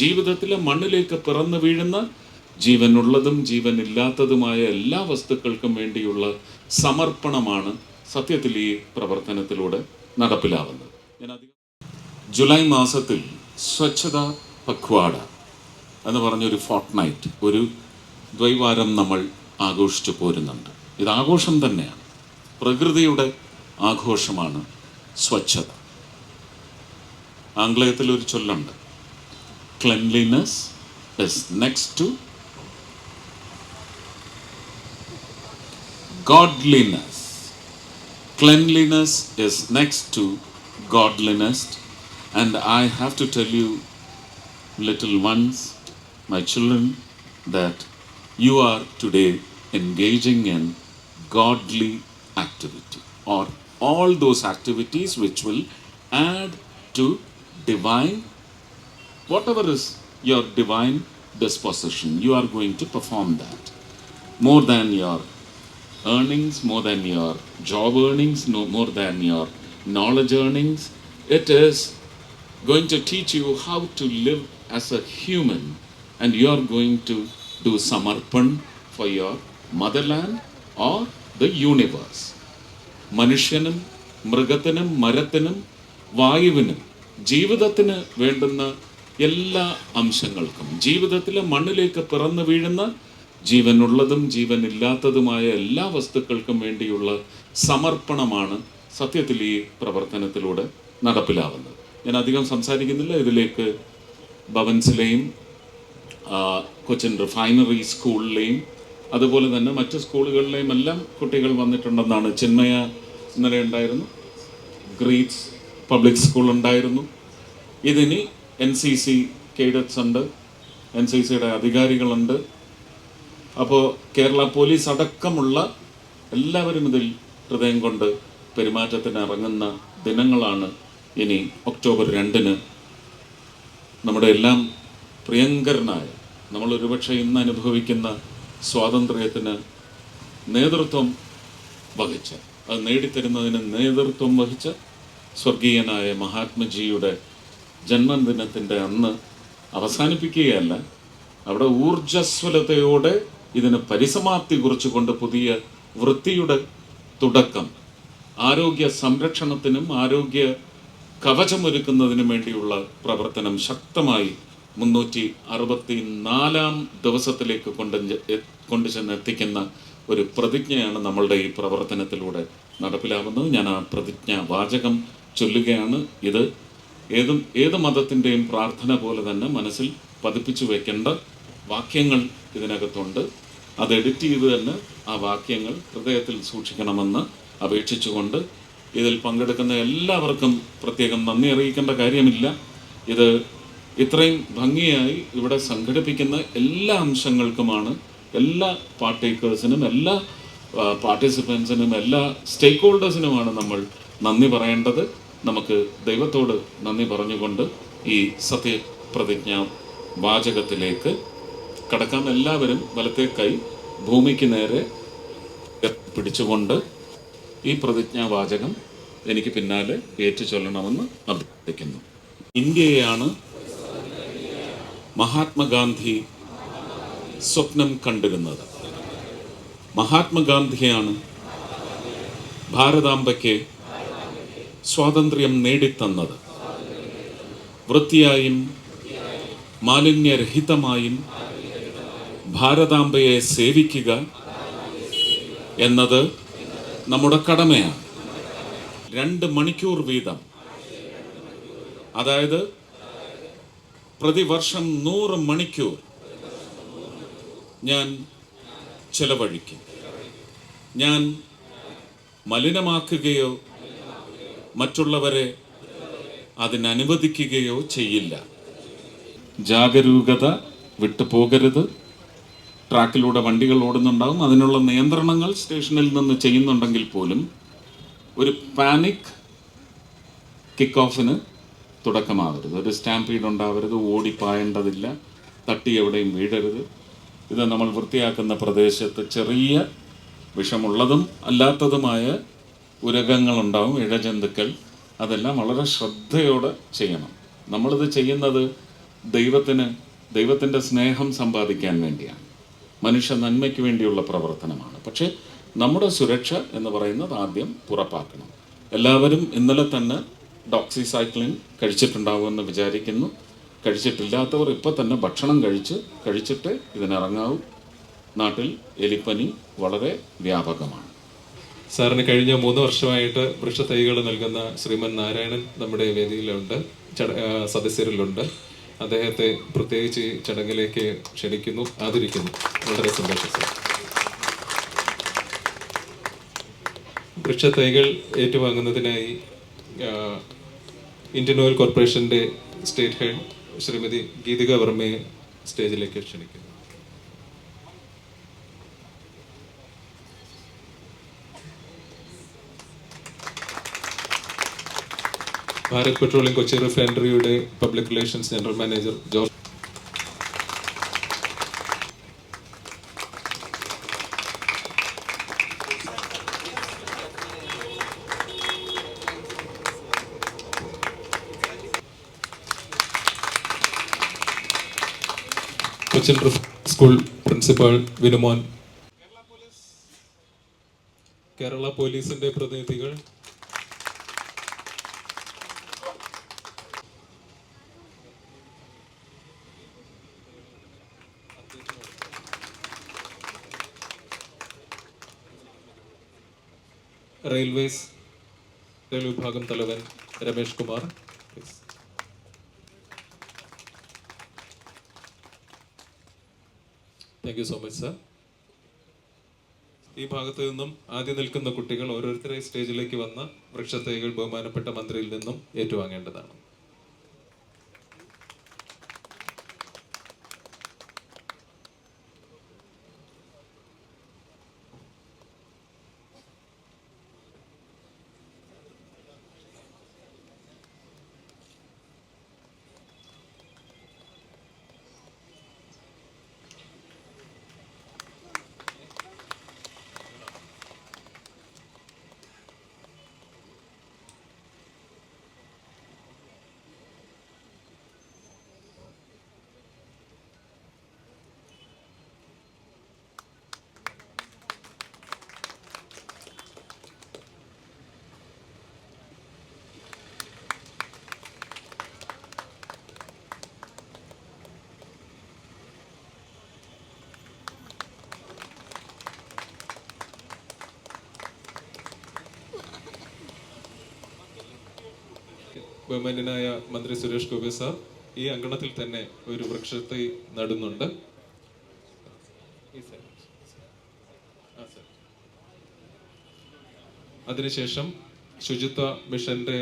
ജീവിതത്തിലെ മണ്ണിലേക്ക് പിറന്നു വീഴുന്ന ജീവനുള്ളതും ജീവനില്ലാത്തതുമായ എല്ലാ വസ്തുക്കൾക്കും വേണ്ടിയുള്ള സമർപ്പണമാണ് സത്യത്തിൽ ഈ പ്രവർത്തനത്തിലൂടെ നടപ്പിലാവുന്നത്. ഞാൻ അധികം ജൂലൈ മാസത്തിൽ സ്വച്ഛത പഖ്വാഡ എന്ന് പറഞ്ഞൊരു ഫോർട്ട് നൈറ്റ് ഒരു ദ്വൈവാരം നമ്മൾ ആഘോഷിച്ചു പോരുന്നുണ്ട്. ഇത് ആഘോഷം തന്നെയാണ്. പ്രകൃതിയുടെ ആഘോഷമാണ് സ്വച്ഛത. ആംഗ്ലേയത്തിൽ ഒരു ചൊല്ലുണ്ട്. cleanliness is next to godliness. Cleanliness is next to godliness. And I have to tell you, little ones, my children, that you are today engaging in godly activity or all those activities which will add to divine whatever is your divine disposition, you are going to perform that more than your earnings, more than your job earnings, no more than your knowledge earnings. It is going to teach you how to live as a human, and you are going to do samarpan for your motherland or the universe. മനുഷ്യനും മൃഗത്തിനും മരത്തിനും വായുവിനും ജീവിതത്തിന് വേണ്ടുന്ന എല്ലാ അംശങ്ങൾക്കും ജീവിതത്തിലെ മണ്ണിലേക്ക് പിറന്നു വീഴുന്ന ജീവനുള്ളതും ജീവനില്ലാത്തതുമായ എല്ലാ വസ്തുക്കൾക്കും വേണ്ടിയുള്ള സമർപ്പണമാണ് സത്യത്തിൽ ഈ പ്രവർത്തനത്തിലൂടെ നടപ്പിലാവുന്നത്. ഞാൻ അധികം സംസാരിക്കുന്നില്ല. ഇതിലേക്ക് ഭവൻസിലെയും കൊച്ചിൻ റിഫൈനറി സ്കൂളിലെയും അതുപോലെ തന്നെ മറ്റ് സ്കൂളുകളിലെയും എല്ലാം കുട്ടികൾ വന്നിട്ടുണ്ടെന്നാണ് ചിന്മയ ഇന്നലെ ഉണ്ടായിരുന്നു. ഗ്രീറ്റ്സ് പബ്ലിക് സ്കൂൾ ഉണ്ടായിരുന്നു. ഇതിനി എൻ സി സി കേഡറ്റ്സ് ഉണ്ട് എൻ സി സിയുടെ അധികാരികളുണ്ട്. അപ്പോൾ കേരള പോലീസ് അടക്കമുള്ള എല്ലാവരും ഇതിൽ ഹൃദയം കൊണ്ട് പെരുമാറ്റത്തിന് ഇറങ്ങുന്ന ദിനങ്ങളാണ് ഇനി ഒക്ടോബർ രണ്ടിന്. നമ്മുടെ എല്ലാം പ്രിയങ്കരനായ നമ്മൾ ഒരുപക്ഷെ ഇന്ന് അനുഭവിക്കുന്ന സ്വാതന്ത്ര്യത്തിന് നേതൃത്വം വഹിച്ച അത് നേടിത്തരുന്നതിന് നേതൃത്വം വഹിച്ച സ്വർഗീയനായ മഹാത്മജിയുടെ ജന്മദിനത്തിന്റെ അന്ന് അവസാനിപ്പിക്കുകയല്ല അവിടെ ഊർജസ്വലതയോടെ ഇതിന് പരിസമാപ്തി കുറിച്ചുകൊണ്ട് പുതിയ വൃത്തിയുടെ തുടക്കം. ആരോഗ്യ സംരക്ഷണത്തിനും ആരോഗ്യ കവചമൊരുക്കുന്നതിനും വേണ്ടിയുള്ള പ്രവർത്തനം ശക്തമായി മുന്നൂറ്റി അറുപത്തി നാലാം ദിവസത്തിലേക്ക് കൊണ്ട് കൊണ്ടു ചെന്ന് എത്തിക്കുന്ന ഒരു പ്രതിജ്ഞയാണ് നമ്മളുടെ ഈ പ്രവർത്തനത്തിലൂടെ നടപ്പിലാവുന്നത്. ഞാൻ ആ പ്രതിജ്ഞ വാചകം ചൊല്ലുകയാണ്. ഇത് ഏതും ഏത് മതത്തിന്റെയും പ്രാർത്ഥന പോലെ തന്നെ മനസ്സിൽ പതിപ്പിച്ചു വെക്കേണ്ട വാക്യങ്ങൾ ഇതിനകത്തുണ്ട്. അത് എഡിറ്റ് ചെയ്ത് തന്നെ ആ വാക്യങ്ങൾ ഹൃദയത്തിൽ സൂക്ഷിക്കണമെന്ന് അപേക്ഷിച്ചുകൊണ്ട് ഇതിൽ പങ്കെടുക്കുന്ന എല്ലാവർക്കും പ്രത്യേകം നന്ദി അറിയിക്കേണ്ട കാര്യമില്ല. ഇത് ഇത്രയും ഭംഗിയായി ഇവിടെ സംഘടിപ്പിക്കുന്ന എല്ലാ അംശങ്ങൾക്കുമാണ് എല്ലാ പാർട്ടേക്കേഴ്സിനും എല്ലാ പാർട്ടിസിപ്പൻസിനും എല്ലാ സ്റ്റേക്ക് ഹോൾഡേഴ്സിനുമാണ് നമ്മൾ നന്ദി പറയേണ്ടത്. നമുക്ക് ദൈവത്തോട് നന്ദി പറഞ്ഞുകൊണ്ട് ഈ സത്യപ്രതിജ്ഞ വാചകത്തിലേക്ക് കടക്കാൻ എല്ലാവരും വലത്തെ കൈ ഭൂമിക്ക് നേരെ പിടിച്ചുകൊണ്ട് ഈ പ്രതിജ്ഞാവാചകം എനിക്ക് പിന്നാലെ ഏറ്റു ചൊല്ലണമെന്ന് അഭ്യർത്ഥിക്കുന്നു. ഇന്ത്യയെയാണ് മഹാത്മാഗാന്ധി സ്വപ്നം കണ്ടിരുന്നത്. മഹാത്മാഗാന്ധിയാണ് ഭാരതാംബയ്ക്ക് സ്വാതന്ത്ര്യം നേടിത്തന്നത്. വൃത്തിയായും മാലിന്യരഹിതമായും ഭാരതാംബയെ സേവിക്കുക എന്നത് നമ്മുടെ കടമയാണ്. രണ്ട് മണിക്കൂർ വീതം. അതായത് പ്രതിവർഷം നൂറ് മണിക്കൂർ ഞാൻ ചെലവഴിക്കും. ഞാൻ മലിനമാക്കുകയോ മറ്റുള്ളവരെ അതിനനുവദിക്കുകയോ ചെയ്യില്ല. ജാഗരൂകത വിട്ടുപോകരുത്. ട്രാക്കിലൂടെ വണ്ടികൾ ഓടുന്നുണ്ടാകും അതിനുള്ള നിയന്ത്രണങ്ങൾ സ്റ്റേഷനിൽ നിന്ന് ചെയ്യുന്നുണ്ടെങ്കിൽ പോലും ഒരു പാനിക് കിക്ക് ഓഫിന് തുടക്കമാവരുത്. ഒരു സ്റ്റാമ്പീഡ് ഉണ്ടാവരുത്. ഓടിപ്പായേണ്ടതില്ല തട്ടി എവിടെയും വീഴരുത്. ഇത് നമ്മൾ വൃത്തിയാക്കുന്ന പ്രദേശത്ത് ചെറിയ വിഷമുള്ളതും അല്ലാത്തതുമായ ഉരകങ്ങളുണ്ടാവും ഇഴജന്തുക്കൾ. അതെല്ലാം വളരെ ശ്രദ്ധയോടെ ചെയ്യണം. നമ്മളിത് ചെയ്യുന്നത് ദൈവത്തിന് ദൈവത്തിന്റെ സ്നേഹം സമ്പാദിക്കാൻ വേണ്ടിയാണ്. മനുഷ്യ നന്മയ്ക്ക് വേണ്ടിയുള്ള പ്രവർത്തനമാണ്. പക്ഷേ നമ്മുടെ സുരക്ഷ എന്ന് പറയുന്നത് ആദ്യം ഉറപ്പാക്കണം. എല്ലാവരും ഇന്നലെ തന്നെ ഡോക്സിസൈക്ലിൻ കഴിച്ചിട്ടുണ്ടാവുമെന്ന് വിചാരിക്കുന്നു. കഴിച്ചിട്ടില്ലാത്തവർ ഇപ്പോൾ തന്നെ ഭക്ഷണം കഴിച്ച് കഴിച്ചിട്ട് ഇതിനിറങ്ങാവും. നാട്ടിൽ എലിപ്പനി വളരെ വ്യാപകമാണ്. സാറിന് കഴിഞ്ഞ മൂന്ന് വർഷമായിട്ട് വൃക്ഷത്തൈകൾ നൽകുന്ന ശ്രീമൻ നാരായണൻ നമ്മുടെ വേദിയിലുണ്ട് സദസ്യരിലുണ്ട്. അദ്ദേഹത്തെ പ്രത്യേകിച്ച് ഈ ചടങ്ങിലേക്ക് ക്ഷണിക്കുന്നു ആദരിക്കുന്നു. വളരെ സന്തോഷം സാർ. വൃക്ഷത്തൈകൾ ഏറ്റുവാങ്ങുന്നതിനായി ഇന്ത്യൻ ഓയിൽ കോർപ്പറേഷന്റെ സ്റ്റേറ്റ് ഹെഡ് ശ്രീമതി ഗീതിക വർമ്മയെ സ്റ്റേജിലേക്ക് ക്ഷണിക്കുന്നു. Bharat petroleum Kochi റിഫൈനറിയുടെ public relations general manager George Cochin school principal Vinumon. Kerala പോലീസിന്റെ പ്രതിനിധികൾ റെയിൽവേസ് റെയിൽ വിഭാഗം തലവൻ Ramesh Kumar. Thank you so much sir ഈ ഭാഗത്ത് നിന്നും ആദ്യം നിൽക്കുന്ന കുട്ടികൾ ഓരോരുത്തരെ സ്റ്റേജിലേക്ക് വന്ന വൃക്ഷത്തൈകൾ ബഹുമാനപ്പെട്ട മന്ത്രിയിൽ നിന്നും ഏറ്റുവാങ്ങേണ്ടതാണ്. ബഹുമാന്യനായ മന്ത്രി സുരേഷ് ഗോപി സാർ ഈ അങ്കണത്തിൽ തന്നെ ഒരു വൃക്ഷത്തെ നടുന്നുണ്ട്. അതിനുശേഷം ശുചിത്വ മിഷന്റെ